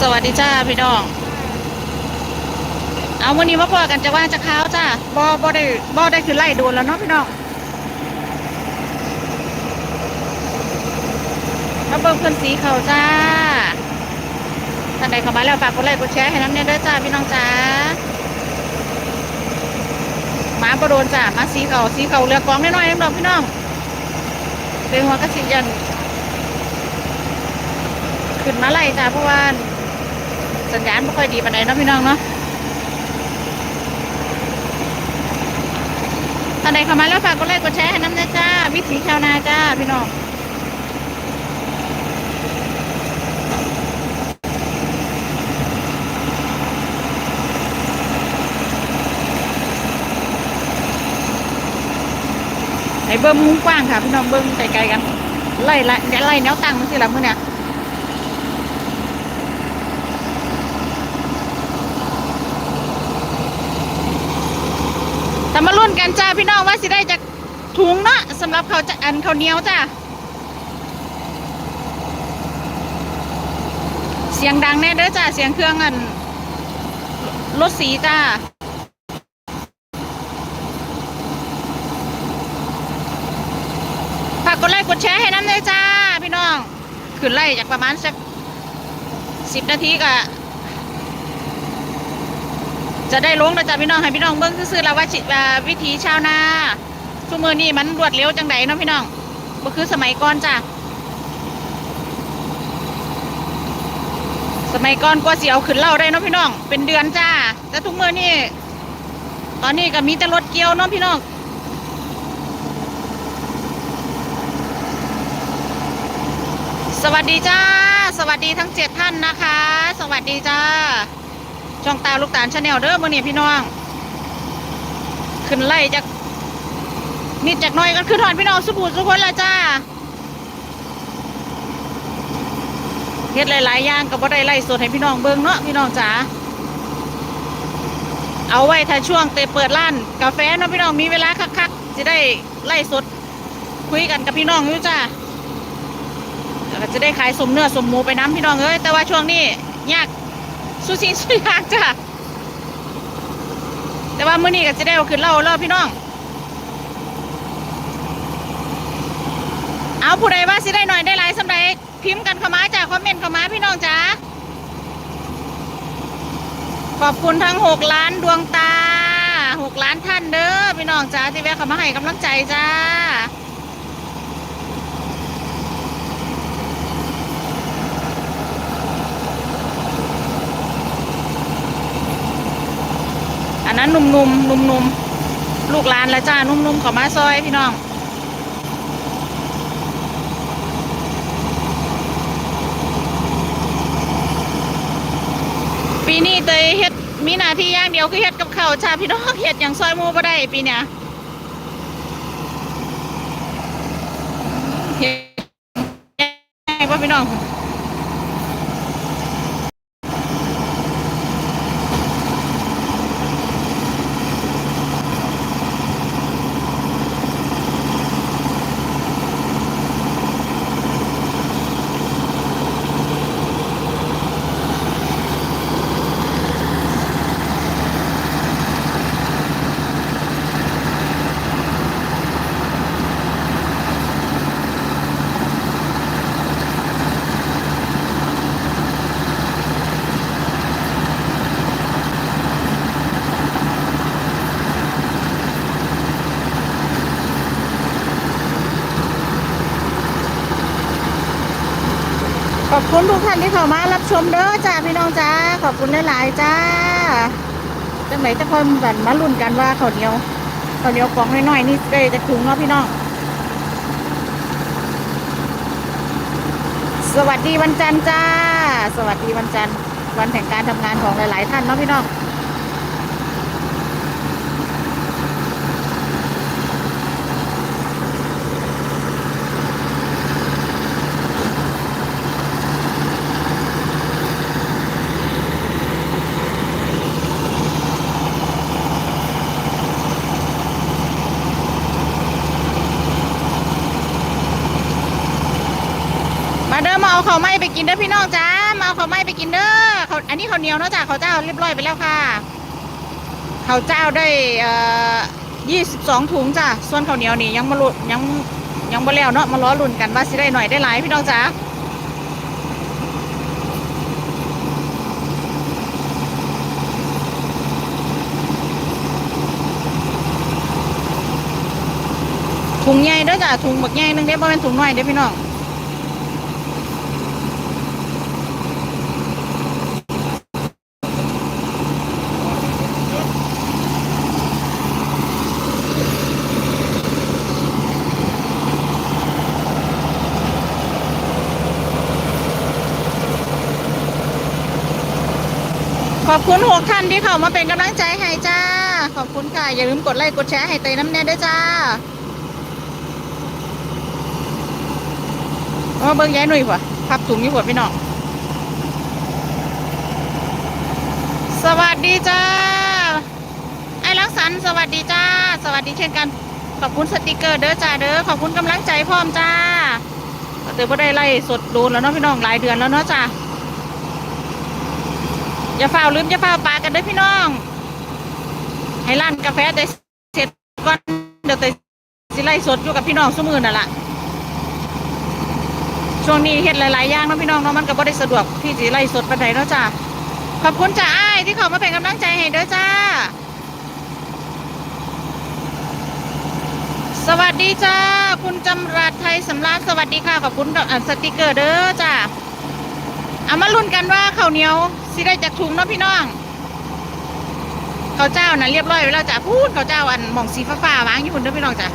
สวัสดีจ้าพี่น้อง เอาวันนี้มาพอกันจะว่างจะข้าวจ้าบ่บ่ได้บ่ได้คือไล่โดนแล้วเนาะพี่น้องมาเบิ่งเพื่อนสีเขาจ้าท่านใดเข้ามาแล้วฝากกดไลค์กดแชร์ให้น้ำเนี่ยเด้อจ้าพี่น้องจ้าหมาประโดนจ้ามาสีเขาสีเขาเรือกองน้อยๆน้องพี่น้องเป็นหัวกระสิยันขึ้นมาไล่จ้าเพราะว่า สัญญาณไม่ค่อยดีปานใดเนาะพี่น้องเนาะท่านใดเข้ามาแล้วฝากกดไลค์กดแชร์ให้น้ำนะจ้า วิถีชาวนาจ้าพี่น้องให้เบิ้มมุ้งกว้างค่ะพี่น้องเบิ้งไกลๆกันไล่ไล่ไล่แนวตั้งมันสิละมื้อเนี่ย แต่มาลุ้นกันจ้าพี่น้องว่าสิได้จากถุงเนาะสำหรับเขาจะอันเขาเหนียวจ้าเสียงดังแน่เด้อจ้าเสียงเครื่องอันรถสีจ้าฝากกดไลค์กดแชร์ให้น้ำเลยจ้า พี่น้องขึ้นไล่จากประมาณสักสิบนาทีก็ จะได้ลงแล้วจ้าพี่น้องให้พี่น้องเบิ้งซื่อๆแล้วว่าจิว่าวิถีชาวนาชั่วมือนี้มันรวดเร็วจังไดเนาะพี่น้องก็คือสมัยก่อนจ้าสมัยก่อนกว่าสิเอาขึ้นเล่าได้เนาะพี่น้อง เป็นเดือนจ้า แต่ทุกมือนี่ตอนนี้ก็มีแต่รถเกี่ยวเนาะพี่น้องสวัสดีจ้า สวัสดีทั้งเจ็ดท่านนะคะ สวัสดีจ้า ช่องตาลูกตาลชาแนลเด้อมื่อนี้พี่น้อง ขึ้นไล่จากนิดจากน้อยกันขึ้นหอนพี่น้องสุบูสุคนละจ้าเฮ็ดหลายๆอย่างกับบ่ได้ไล่สดให้พี่น้องเบิ่งเนาะพี่น้องจ๋าเอาไว้ถ้าช่วงเตเปิดร้านกาแฟเนาะพี่น้องมีเวลาคักๆจะได้ไล่สดคุยกันกับพี่น้องอยู่จ้าแล้วก็จะได้ขายสมเนื้อสมหมูไปน้ำพี่น้องเอ้ยแต่ว่าช่วงนี้ยาก สุสิสุยากจ้ะแต่ว่ามื้อนี้ก็จะได้เอาขึ้นเล่าเล่าพี่น้อง เอาผู้ใดว่าสิได้หน่อยได้หลายสำหรับพิมพ์กันเข้ามาจ้ะคอมเมนต์เข้ามาพี่น้องจ้าขอบคุณทั้งหกล้านดวงตาหกล้านท่านเด้อพี่น้องจ้าที่แวะเข้ามาให้กำลังใจจ้า นั้นนุ่มๆนุ่มๆลูกหลานแล้วจ้านุ่มๆเขอมาซอยพี่น้อง ปีนี้เตยเฮ็ดมีหน้าที่อย่างเดียวคือเฮ็ดกับข้าวจ้าพี่น้องเฮ็ดอย่างซอยหมูบ่ได้ปีเนี้ยเฮ็ดบ่พี่น้อง ท่านที่เข้ามารับชมเด้อจ้าพี่น้องจ้าขอบคุณหลายๆจ้าจังไหนจะคอยกันมาลุ้นกันว่าข้าวเหนียวข้าวเหนียวกองน้อยๆนี่ได้จะถึงเนาะพี่น้อง สวัสดีวันจันทร์จ้า สวัสดีวันจันทร์วันแห่งการทำงานของหลาย ๆ ท่านเนาะพี่น้อง มาเอาข้าวไม้ไปกินเด้อพี่น้องจ้ามาเอาข้าวไม้ไปกินเด้อเขาอันนี้ข้าวเหนียวเนาะจ้ะข้าวเจ้าเรียบร้อยไปแล้วค่ะข้าวเจ้าได้เอ่อยี่สิบสองถุงจ้ะส่วนข้าวเหนียวนี่ยังมาลุยังยังบ่แล้วเนาะมาล้อลุ่นกันว่าสิได้หน่อยได้หลายพี่น้องจ้าถุงใหญ่เด้อจ้ะถุงบักใหญ่นึงเด้บ่แม่นถุงน้อยเด้อพี่น้อง อบคุณหกท่านที่เข้ามาเป็นกำลังใจให้จ้า ขอบคุณค่ะ อย่าลืมกดไลค์กดแชร์ให้เตยน้ำแน่ด้วยจ้าโอ้เบิ้งย้ายหนุ่ยกว่าพับถุงนี่กว่าพี่น้อง สวัสดีจ้า ไอ้ลักษณ์สวัสดีจ้า สวัสดีเช่นกัน ขอบคุณสติกเกอร์เด้อจ้าเด้อ ขอบคุณกำลังใจพร้อมจ้าเตยบ่ได้ไล่สดดูแล้วเนาะพี่น้องหลายเดือนแล้วเนาะจ้า อย่าเฝ้าลืมอย่าเฝ้าปากันด้อพี่น้อง ให้ร้านกาแฟได้เสร็จก่อนเดี๋ยวเตยสิไล่สดอยู่กับพี่น้องสมือนั่นแหละช่วงนี้เฮ็ดหลายๆอย่างนะพี่น้องเนาะมันก็บ่ได้สะดวกที่สิไล่สดปานใดเนาะจ้าขอบคุณจ้าอ้ายที่เขามาเป็นกำลังใจให้เด้อจ้า สวัสดีจ้า คุณจำรัดไทยสำราญสวัสดีค่ะขอบคุณอ่าสติกเกอร์เด้อจ้าเอามาลุ้นกันว่าข้าวเหนียว สิได้จากถุงเนาะพี่น้องข้าวเจ้านะเรียบร้อยแล้วจ้ะพูดข้าวเจ้าอันหม่องสีฟ้าฟ้าๆวางอยู่พุ่นเด้อพี่น้องจ้ะ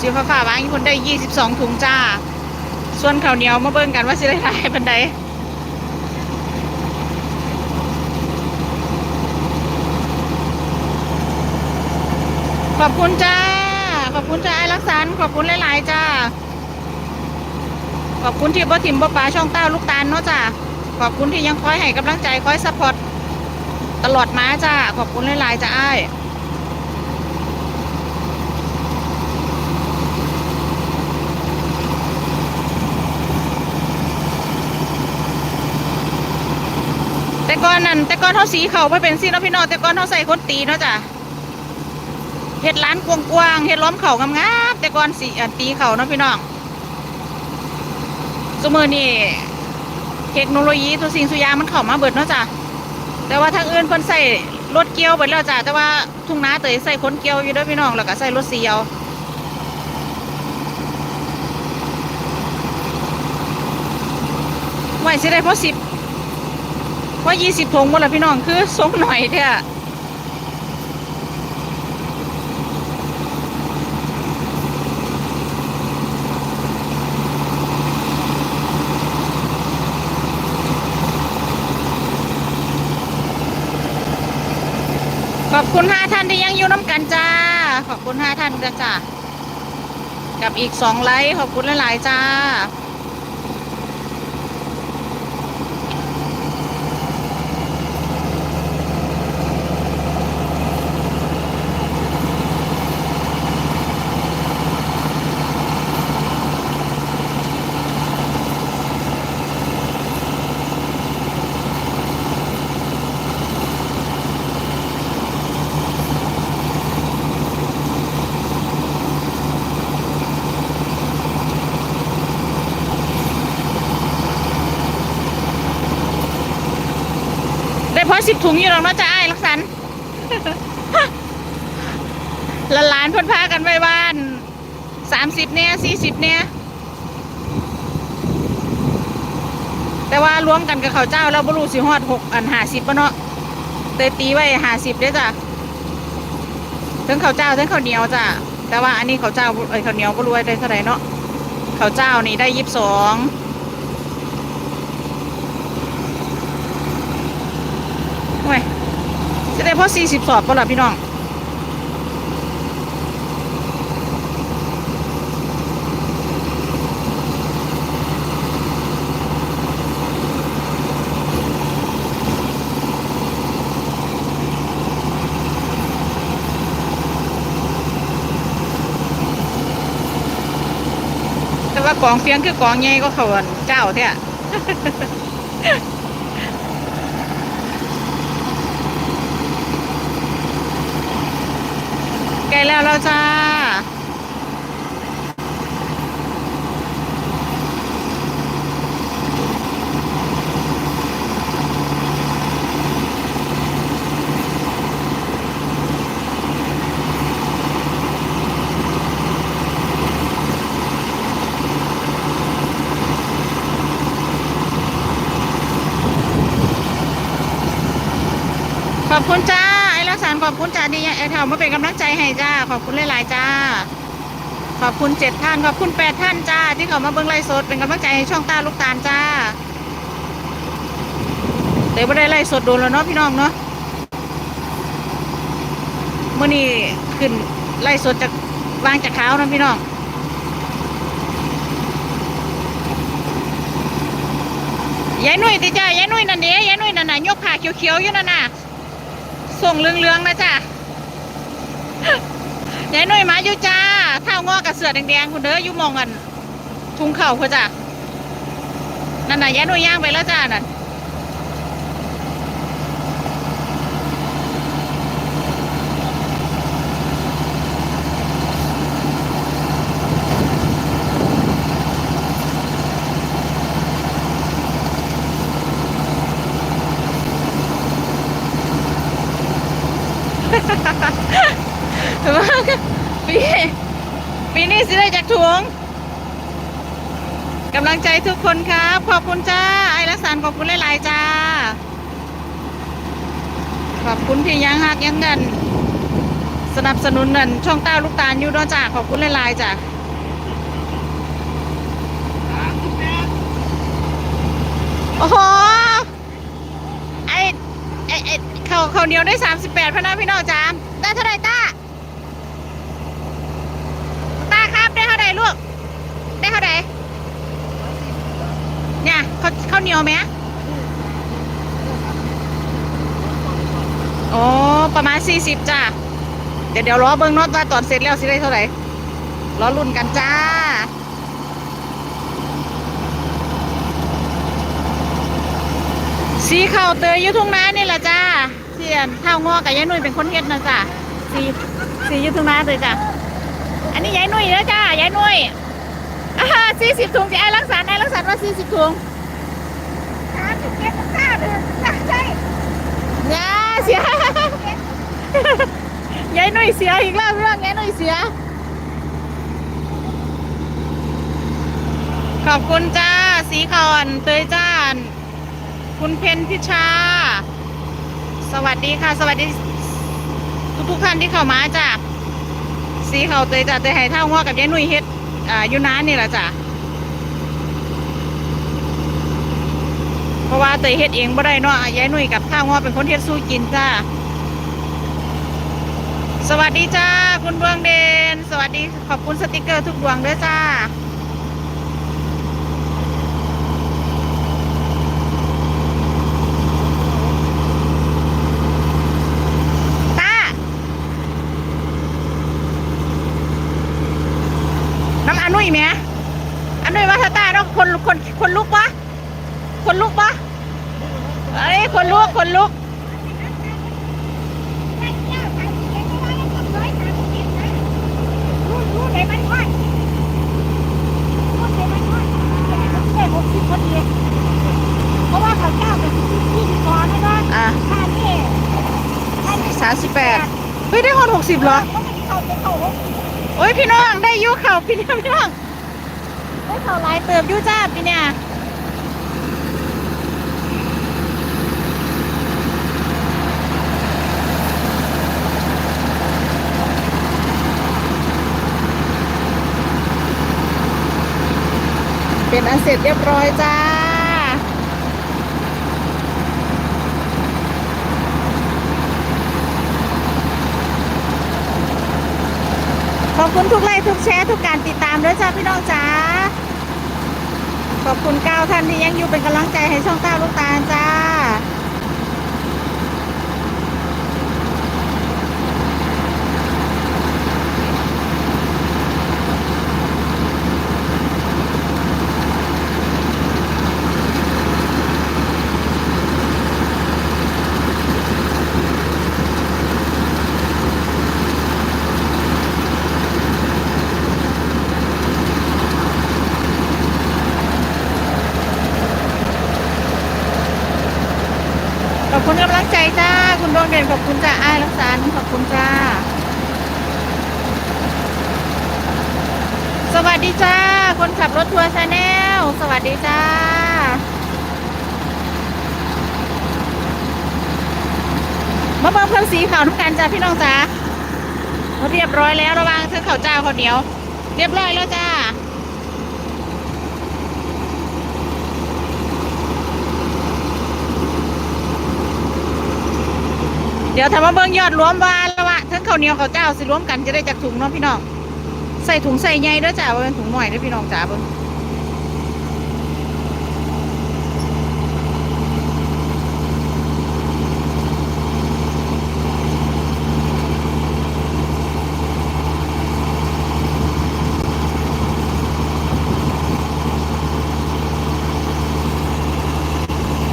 สีฟ้าฟ้าๆวางอยู่พุ่นได้ยี่สิบสองถุงจ้า ส่วนข้าวเหนียวมาเบิ่งกันว่าสิได้หลายปันใดขอบคุณจ้า ขอบคุณจ้าไอ้รักษาขอบคุณหลาย ๆ จ้า ขอบคุณที่บ่ถิ่มบ่ป๋าช่องเต้าลูกตาลเนาะจ้า ขอบคุณที่ยังคอยให้กำลังใจคอยซัพพอร์ตตลอดมาจ้า ขอบคุณหลายๆจ้าอ้ายแต่ก่อนนั่นแต่ก่อนเขาสีเขาไม่เป็นสีเนาะพี่น้องแต่ก่อนเขาใส่คนตีเนาะจ้ะเฮ็ดร้านกว้างๆเฮ็ดล้อมเขางามๆแต่ก่อนสีตีเขาเนาะพี่น้องสมือนี่ เทคโนโลยีตัวสิ่งสุยางมันเข้ามาเบิดเนาะจ้ะแต่ว่าทางอื่นเพิ่นใส่รถเกียวเบิดแล้วจ้ะแต่ว่าทุ่งนาเตยใส่คนเกียวอยู่ด้วยพี่น้องแล้วก็ใส่รถเสียวไหวสิได้เพราะสิบเพราะยี่สิบถุงหมดแล้วพี่น้องคือสงหน่อยเถอ อบคุณห้าท่านที่ยังอยู่น้ำกันจ้า ขอบคุณห้าท่านจ้ากับอีกสองไลค์ขอบคุณหลายๆจ้า ถุงอยู่หรอกเนาะจ้าไอ้ายลักษณละหลานเพ่นพากันไปบ้านสามสิบเนี่ยสี่สิบเนี่ยแต่ว่ารวมกันกับเขาเจ้าแล้วบรูสิฮอดหกอันหาสิบปะเนาะเตตีไว้หาสิบเด้จ้ะทั้งเขาเจ้าทั้งเขาเหนียวจ้ะแต่ว่าอันนี้เขาเจ้าเอ้ยข้าเหนียวก็รวยได้เท่าไหร่เนาะเขาเจ้านี่ได้ยี่สิบสอง โอ้ยจะ ได้พอสี่สิบสอบก็ล่ะพี่น้องแต่ว่ากองเฟียงคือกองใหญ่ก็เขาอั่นเจ้าเท่ แล้วเราจ้า ขอบคุณจ้า อ้รักษาขอบคุณจ้าที่ไอ้เท่ามาเป็นกำลังใจให้จ้า ขอบคุณหลายๆจ้า ขอบคุณเจ็ดท่าน ขอบคุณแปดท่านจ้า ที่เขามาเบิ้งไลฟ์สดเป็นกำลังใจให้ช่องตาลูกตาลจ้าเดี๋ยวไม่ได้ไลฟ์สดโดนแล้วเนาะพี่น้องเนาะเมื่อนี้ขึ้นไลฟ์สดจากวางจากขานะพี่น้องยายนุ่ยติจ้ายายนุ่ยนั่นเด้ยายนุ่ยนั่นน่ะยกขาเขียวๆอยู่นั่นน่ะ ส่งเรืองๆนะจ้ายายนุ่ยมาอยู่จ้าเท้างอกับเสือแดงๆคุณเด้ออยู่มองกัน ทุงเข่าคุณจ้ะนั่นน่ะยายนุ่ยย่างไปแล้วจ้านั่น ปีปีนี้สิได้จากถุงกำลังใจทุกคนครับ ขอบคุณจ้า ไอรักษาขอบคุณหลายๆจ้า ขอบคุณที่ยังหักยังกันสนับสนุนนั่นช่องเต้าลูกตาลอยู่เนาะจ้า ขอบคุณหลายๆจ้าโอ้โห ขาเขาวเหนียวได้สามสิบแปดพะนะพี่น้องจ้าได้เท่าไรต้าตาครับได้เท่าไรลูก ได้เท่าไรเนี่ยเขาข้าวเหนียวไหมโอ้ประมาณสี่สิบจ้าเดี๋ยวเดี๋ยวรอเบิ้งนอตว่าตอนเสร็จแล้วสิได้เท่าไหร่รอรุ่นกันจ้าสีเข่าวเตยอยู่ทุ่งนานี่แหละจ้า เสียนเท่างอกับยายนุ่ยเป็นคนเฮ็ดนะจ้าสีสีอยู่ทุ่งนาเลยจ้าอันนี้ยายนุ่ยแล้วจ้ายายนุ่ยอ่าสี่สิบถุงที่ไอ้รักษาไอ้รักษาว่าสี่สิบถุงสามสิบเจ็ดสิบเก้าเดือนใช่เนี่ยเสียยายนุ่ยเสียอีกแล้วเรื่องยายนุ่ยเสีย ขอบคุณจ้า สีขอนเตยจ้าน คุณเพนพิชา สวัสดีค่ะ สวัสดี ทุกทุกท่านที่เข้ามาจ้าสีเขาเตยจ้ะเตยให้เท่าง้อกับยายนุ่ยเฮ็ดอ่าอยู่น้านนี่แหละจ้ะเพราะว่าเตยเฮ็ดเองบ่ได้เนาะยายนุ่ยกับเท่าง้อเป็นคนเฮ็ดสู้กินจ้าสวัสดีจ้าคุณดวงเดน สวัสดีขอบคุณสติกเกอร์ทุกดวงด้วยจ้า ตา น้ำอันนุ่ยไหมอันนุ่ยว่าถ้าตาต้องคนคนคนลุกปะคนลุกปะเอ้ยคนลุกคนลุกใช่เก้าสามสิบเจ็กป้ามสิบเจ็ดนะรู้รู้ไหนมันค่อยรู้ไหนมันค่อยแค่หกสิบพอดีเพราะว่าเขาเก้าเป็นยี่สิบก่อนนะนะอ่าสามสิบแปดเฮ้ยได้คนหกสิบเหรอ อ้ยพี่น้องได้ยุเข่าพี่น้องพี่น้องได้เข่าลายเติบอยุจ้าพี่เนี่ยเป็นอันเสร็จเรียบร้อยจ้า ขอบคุณทุกไลค์ทุกแชร์ทุกการติดตามด้วยจ้าพี่น้องจ้าขอบคุณเก้าท่านที่ยังอยู่เป็นกำลังใจให้ช่องเก้าลูกตาจ้า อบคุณกำลังใจจ้า คุณดวงเด่นขอบคุณจ้าไอ้ายรักษาขอบคุณจ้า สวัสดีจ้า คนขับรถทัวร์ชาแนลสวัสดีจ้า มาเบิ่งเพิ่งสีขาวทุกกันจ้าพี่น้องจ้าเรียบร้อยแล้วระวังเธอข้าวเจ้าข้าเหนียว เรียบร้อยแล้วจ้า เดี๋ยวทำมาเบิ่งยอดรวมว่าละวะทั้งข้าวเหนียวข้าวเจ้าสิรวมกันจะได้จากถุงเนาะพี่น้องใส่ถุงใส่ใหญ่เด้อจ้าเป็นถุงหน่อยเด้อพี่น้องจ้าเบิ่ง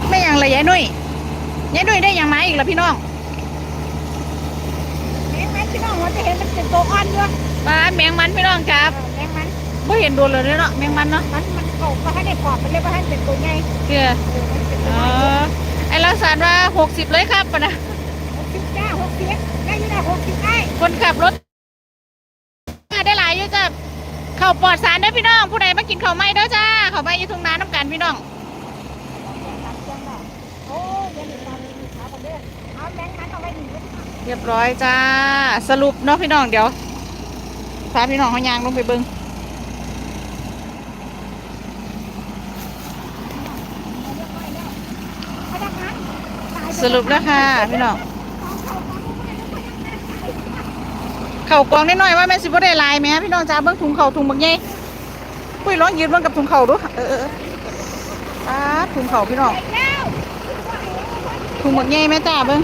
ไม่ยังเลยยายนุ่ยยายนุ่ยได้ยังมาอีกล้วพี่น้อง แมงมันพี่น้องว่าจะเห็นมันเป็น ตัวอ่อนด้วยปลาแมงมันพี่น้องครับแมงมันไม่เห็นโดนเลยเนาะแมงมันเนาะมันมันเขาก็ให้ได้ปอบมันเลยว่าให้เป็นตัวใหญ่เพื่อเออมันเป็นตัอ๋วอใหญ่ไอ้ลักษณะว่าหกสิบเลยครับปะนะหกสิบเก้าหกสิบได้อยี่ได้หกสิบได้คนขับรถได้หลายอยู่จ้ะเข่าวปลอดสารเด้อพี่น้องผู้ใดมากินข้าวไหม้เด้อจ้าข้าวไหม้อยู่ทุ่งนาน้ำกันพี่น้อง โอ้ยเดี๋ยวหนูตามไปหาคนเด้อเอาแมงมันเอาไว้หนีไว้ที่ เรียบร้อยจ้า สรุปเนาะพี่น้องเดี๋ยวพาพี่น้องเขายางลงไปเบิงพนักงสรุปแล้วค่ะพี่น้องเข้าไปเอาไปเอาไปเข่อยว่าแม่สิบ่ได้ลายแหม่พี่น้องจ้าเบิ้งถุงเข่าถุงบักใหญ่ปุ้ยร้องยืนเบิ้งกับถุงเข่าดูเออเออป้าถุงเข่าพี่น้องถุงหมดใหญ่ไหมจ้าเบิ้ง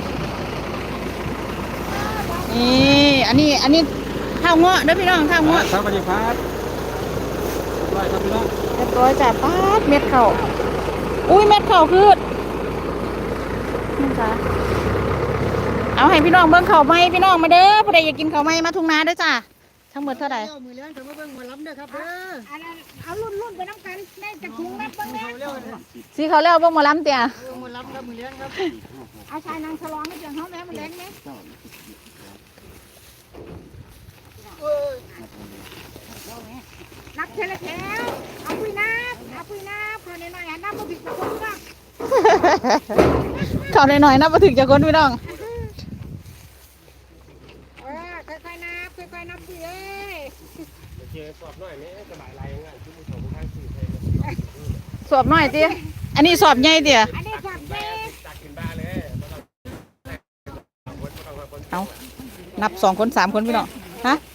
นี่อันนี้อันนี้ข้าวเงาะเด้อพี่น้องข้าวเงาะครับสวัสดีครับไหวครับพี่น้องเรียบร้อยจ้าป้าดเม็ดเข่าอุ้ยเม็ดเข่าคือนี่จ้าเอาให้พี่น้องเบิ้งเข่าไหมพี่น้องมาเด้อผู้ใดอยากกินเข่าไหมมาทุ่งนาเด้อจ้าทั้งหมดเท่าไหร่เจ้ามือเลี้ยงถึงมาเบิ่งมาล้ำเด้อครับเด้ออันนั้นเอารุ่นรุ่นไปน้ำกันได้จากถุงนับเบ้างแน่เร็วๆเด้อสีเขาแล้วเบิ้งหมาล้ำเตี่ยเออมาล้ำครับมือเลี้ยงครับเอาชายนางฉลองให้เจ้าเขาแม่มาเล่นไหม นับเทละแถวเอาปุยนับเอาปุยนับคนน้อยๆอะนับมาผิดกับคนก็เข่าหน่อยๆนะมาถึงจะคนพี่น้องเออค่อยๆนับค่อยๆนับสิเอ้ยโอเคสอบหน่อยนี่สบายไรง่ายที่มือของทางสื่อไทยสอบหน่อยเตี่ยอันนี้สอบใหญ่เตี่ยอันนี้สอบเจ๊ตักกินบ้าเลยมาต้องคนมาต้องคนเอานับสองคนสามคนพี่น้องฮะส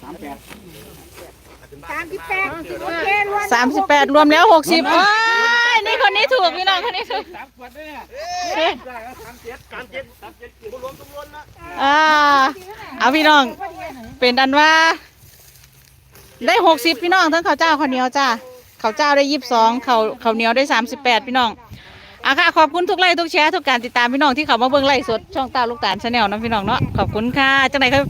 ามแปดสามสิบแปดโอเครวมสามสิบแปดรวมแล้วหกสิบโอ้ยนี่คนนี้ถูกพี่น้องคนนี้ถูกสามขวดด้วยเนี่ยได้แล้วสามเจ็ดสามเจ็ดสามเจ็ดรวมจำนวนนะอ่าเอาพี่น้อง เป็นดันว่า ได้หกสิบพี่น้องทั้งข้าวเจ้าข้าวเหนียวจ้าข้าวเจ้าได้ยี่สิบสองข้าวข้าวเหนียวได้สามสิบแปดพี่น้องอาค่ะขอบคุณทุกไลค์ทุกแชร์ทุกการติดตามพี่น้องที่เขามาเบิ่งไลฟ์สดช่องตาลูกตาลชาแนลนะพี่น้องเนาะขอบคุณค่ะจังไหนครับ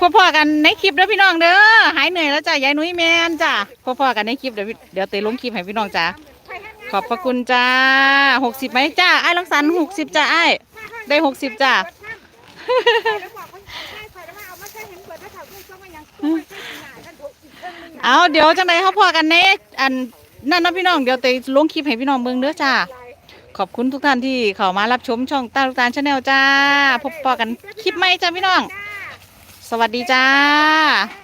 พ่อๆกันในคลิปเด้อพี่น้องเด้อหายเหนื่อยแล้วจ้ะยายนุ้ยแมนจ้ะพ่อๆกันในคลิปเดี๋ยวเดี๋ยวเตะลงคลิปให้พี่น้องจ้าขอบพระคุณจ้าหกสิบไหมจ้าไอ้ลังสันหกสิบจ้าไอ้ได้หกสิบจ้ะเอาเดี๋ยวจังไดเขาพอกันเน่อันนั่นนะพี่น้องเดี๋ยวเตะลงคลิปให้พี่น้องเบิ่งเด้อจ้าขอบคุณทุกท่านที่เข้ามารับชมช่องตาลูกตาลชาแนลจ้า พบปอกันคลิปใหมจ้าพี่น้อง สวัสดีจ้า